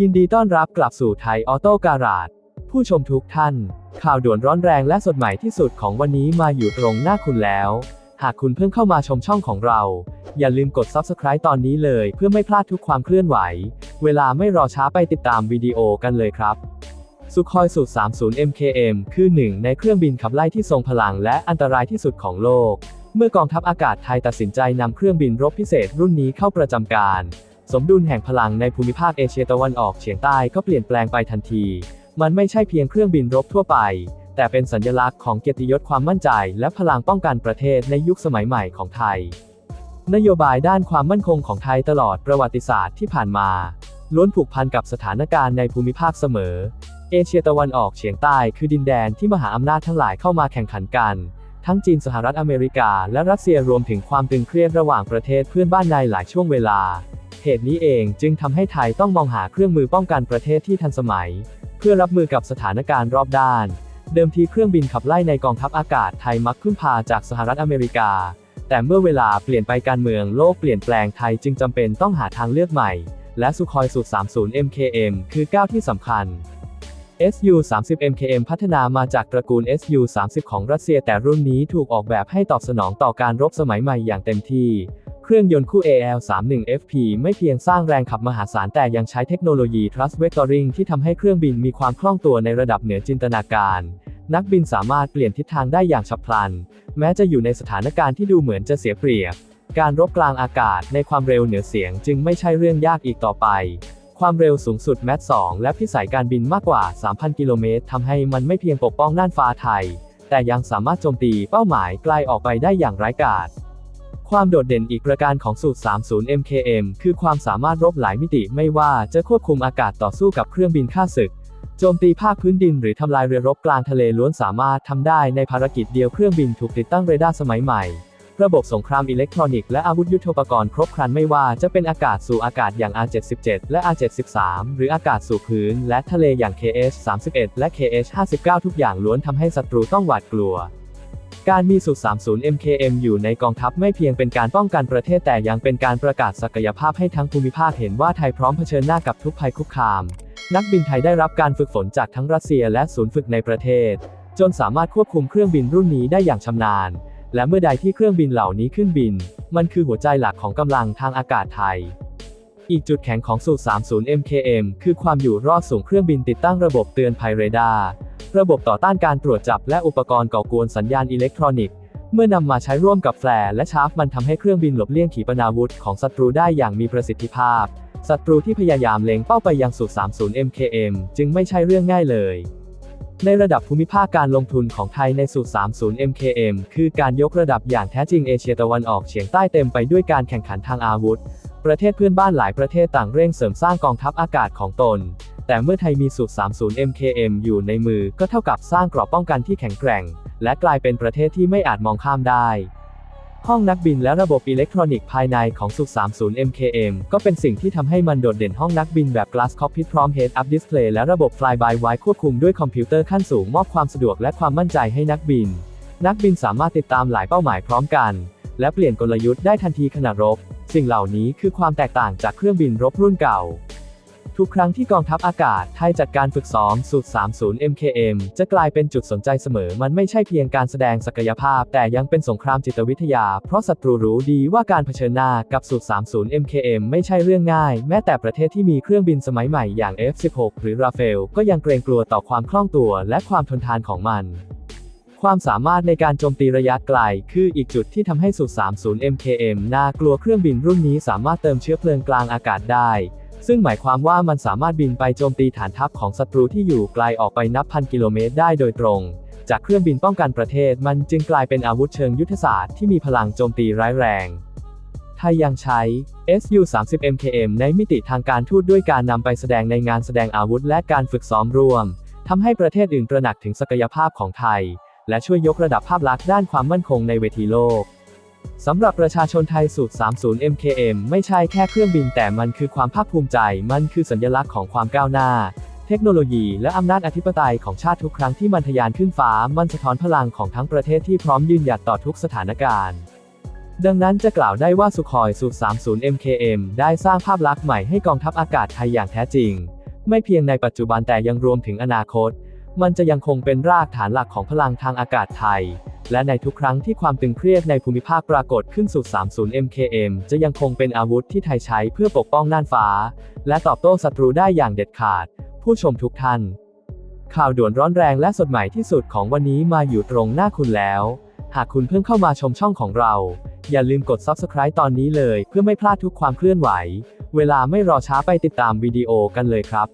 ยินดีต้อนรับกลับสู่ไทยออโต้การาดผู้ชมทุกท่าน ข่าวด่วนร้อนแรงและสดใหม่ที่สุดของวันนี้มาอยู่ตรงหน้าคุณแล้ว หากคุณเพิ่งเข้ามาชมช่องของเรา อย่าลืมกด Subscribe ตอนนี้เลย เพื่อไม่พลาดทุกความเคลื่อนไหว เวลาไม่รอช้าไปติดตามวิดีโอกันเลยครับ สุคอยสูตร30 MKM คือหนึ่งในเครื่องบินขับไล่ที่ทรงพลังและอันตรายที่สุดของโลก เมื่อกองทัพอากาศไทยตัดสินใจนำเครื่องบินรบพิเศษรุ่นนี้เข้าประจำการ สมดุลแห่งพลังในภูมิภาคเอเชียตะวันออกเฉียงใต้ก็เปลี่ยนแปลงไปทันที มันไม่ใช่เพียงเครื่องบินรบทั่วไป แต่เป็นสัญลักษณ์ของเกียรติยศความมั่นใจ และพลังป้องกันประเทศในยุคสมัยใหม่ของไทย นโยบายด้านความมั่นคงของไทยตลอดประวัติศาสตร์ที่ผ่านมา ล้วนผูกพันกับสถานการณ์ในภูมิภาคเสมอ เอเชียตะวันออกเฉียงใต้คือดินแดนที่มหาอำนาจทั้งหลายเข้ามาแข่งขันกัน ทั้งจีนสหรัฐอเมริกา และรัสเซียรวมถึงความตึงเครียดระหว่างประเทศเพื่อนบ้านในหลายช่วงเวลา เหตุนี้เองจึงทำให้ไทยต้องมองหาเครื่องมือป้องกันประเทศที่ทันสมัย เพื่อรับมือกับสถานการณ์รอบด้าน เดิมทีเครื่องบินขับไล่ในกองทัพอากาศไทยมักพึ่งพาจากสหรัฐอเมริกาแต่เมื่อเวลาเปลี่ยนไปการเมืองโลกเปลี่ยนแปลงไทยจึงจำเป็นต้องหาทางเลือกใหม่ และสุคอยสูตร30 MKM คือก้าวที่สำคัญ SU 30 MKM พัฒนามาจากตระกูล SU 30 ของรัสเซียแต่รุ่นนี้ถูกออกแบบให้ตอบสนองต่อการรบสมัยใหม่อย่างเต็มที่ เครื่องยนต์คู่ AL 31 FP ไม่เพียงสร้างแรงขับมหาศาลแต่ยังใช้เทคโนโลยี Thrust Vectoring ที่ทำให้เครื่องบินมีความคล่องตัวในระดับเหนือจินตนาการ นักบินสามารถเปลี่ยนทิศทางได้อย่างฉับพลัน แม้จะอยู่ในสถานการณ์ที่ดูเหมือนจะเสียเปรียบ การรบกลางอากาศในความเร็วเหนือเสียงจึงไม่ใช่เรื่องยากอีกต่อไป ความเร็วสูงสุดแมท2และพิสัยการบินมากกว่า 3,000 กิโลเมตรทำให้มันไม่เพียงปกป้องน่านฟ้าไทย แต่ยังสามารถโจมตีเป้าหมายไกลออกไปได้อย่างไร้กาศความโดดเด่นอีกประการของสูตร 30 MKM คือความสามารถรบหลายมิติไม่ว่าจะควบคุมอากาศต่อสู้กับเครื่องบินฆ่าศึก โจมตีภาคพื้นดินหรือทำลายเรือรบกลางทะเลล้วนสามารถทำได้ในภารกิจเดียวเครื่องบินถูกติดตั้งเรดาร์สมัยใหม่ ระบบสงครามอิเล็กทรอนิกส์และอาวุธยุทโธปกรณ์ครบครันไม่ว่าจะเป็นอากาศสู่อากาศอย่าง R77 และ R73 หรืออากาศสู่พื้นและทะเลอย่าง KH31 และ KH59 ทุกอย่างล้วนทำให้ศัตรูต้องหวาดกลัว การมีสูตร30 MKM อยู่ในกองทัพไม่เพียงเป็นการป้องกันประเทศแต่ยังเป็นการประกาศศักยภาพให้ทั้งภูมิภาคเห็นว่าไทยพร้อมเผชิญหน้ากับทุกภัยคุกคาม นักบินไทยได้รับการฝึกฝนจากทั้งรัสเซียและศูนย์ฝึกในประเทศ จนสามารถควบคุมเครื่องบินรุ่นนี้ได้อย่างชำนาญ และเมื่อใดที่เครื่องบินเหล่านี้ขึ้นบิน มันคือหัวใจหลักของกำลังทางอากาศไทย อีกจุดแข็งของสูตร30 MKM คือความอยู่รอดสูงเครื่องบินติดตั้งระบบเตือนภัยเรดาร์ ระบบต่อต้านการตรวจจับและอุปกรณ์ก่อกวนสัญญาณอิเล็กทรอนิกส์ เมื่อนำมาใช้ร่วมกับแฟลร์และชาร์ฟมันทำให้เครื่องบินหลบเลี่ยงขีปนาวุธของศัตรูได้อย่างมีประสิทธิภาพ ศัตรูที่พยายามเล็งเป้าไปยังสูตร30 MKM จึงไม่ใช่เรื่องง่ายเลย ในระดับภูมิภาคการลงทุนของไทยในสูตร 30 MKM คือการยกระดับอย่างแท้จริงเอเชียตะวันออกเฉียงใต้เต็มไปด้วยการแข่งขันทางอาวุธ ประเทศเพื่อนบ้านหลายประเทศต่างเร่งเสริมสร้างกองทัพอากาศของตน แต่เมื่อไทยมีสูตร 30 MKM อยู่ในมือก็เท่ากับสร้างกรอบป้องกันที่แข็งแกร่ง และกลายเป็นประเทศที่ไม่อาจมองข้ามได้ ห้องนักบินและระบบอิเล็กทรอนิกส์ภายในของสุ30 MKM ก็เป็นสิ่งที่ทำให้มันโดดเด่นห้องนักบินแบบ Glass Cockpit พร้อม Head-Up Display และระบบ Fly-by-Wire ควบคุมด้วยคอมพิวเตอร์ขั้นสูงมอบความสะดวกและความมั่นใจให้นักบิน นักบินสามารถติดตามหลายเป้าหมายพร้อมกัน และเปลี่ยนกลยุทธ์ได้ทันทีขณะรบ สิ่งเหล่านี้คือความแตกต่างจากเครื่องบินรบรุ่นเก่า ทุกครั้งที่กองทัพอากาศไทยจัดการฝึกซ้อมสูตร 30 MKM จะกลายเป็นจุดสนใจเสมอ มันไม่ใช่เพียงการแสดงศักยภาพ แต่ยังเป็นสงครามจิตวิทยา เพราะศัตรูรู้ดีว่าการเผชิญหน้ากับสูตร 30 MKM ไม่ใช่เรื่องง่าย แม้แต่ประเทศที่มีเครื่องบินสมัยใหม่อย่าง F16 หรือราเฟลก็ยังเกรงกลัวต่อความคล่องตัวและความทนทานของมันความสามารถในการโจมตีระยะไกล คืออีกจุดที่ทำให้สูตร30 MKM น่ากลัวเครื่องบินรุ่นนี้สามารถเติมเชื้อเพลิงกลางอากาศได้ ซึ่งหมายความว่ามันสามารถบินไปโจมตีฐานทัพของศัตรูที่อยู่ไกลออกไปนับพันกิโลเมตรได้โดยตรง จากเครื่องบินป้องกันประเทศมันจึงกลายเป็นอาวุธเชิงยุทธศาสตร์ที่มีพลังโจมตีร้ายแรงไทยยังใช้ SU 30 MKM ในมิติทางการทูตด้วยการนำไปแสดงในงานแสดงอาวุธและการฝึกซ้อมร่วมทำให้ประเทศอื่นตระหนักถึงศักยภาพของไทย และช่วยยกระดับภาพลักษณ์ด้านความมั่นคงในเวทีโลก สำหรับประชาชนไทยสูตร 30 MKM ไม่ใช่แค่เครื่องบินแต่มันคือความภาคภูมิใจ มันคือสัญลักษณ์ของความก้าวหน้า เทคโนโลยีและอำนาจอธิปไตยของชาติทุกครั้งที่มันทะยานขึ้นฟ้า มันสะท้อนพลังของทั้งประเทศที่พร้อมยืนหยัดต่อทุกสถานการณ์ ดังนั้นจะกล่าวได้ว่าสุคอยสุ30 MKM ได้สร้างภาพลักษณ์ใหม่ให้กองทัพอากาศไทยอย่างแท้จริง ไม่เพียงในปัจจุบันแต่ยังรวมถึงอนาคต มันจะยังคงเป็นรากฐานหลักของพลังทางอากาศไทย และในทุกครั้งที่ความตึงเครียดในภูมิภาคปรากฏขึ้นสู่ 30 MKM จะยังคงเป็นอาวุธที่ไทยใช้เพื่อปกป้องน่านฟ้า และตอบโต้ศัตรูได้อย่างเด็ดขาด ผู้ชมทุกท่าน ข่าวด่วนร้อนแรงและสดใหม่ที่สุดของวันนี้มาอยู่ตรงหน้าคุณแล้ว หากคุณเพิ่งเข้ามาชมช่องของเรา อย่าลืมกด Subscribe ตอนนี้เลย เพื่อไม่พลาดทุกความเคลื่อนไหว เวลาไม่รอช้าไปติดตามวิดีโอกันเลยครับ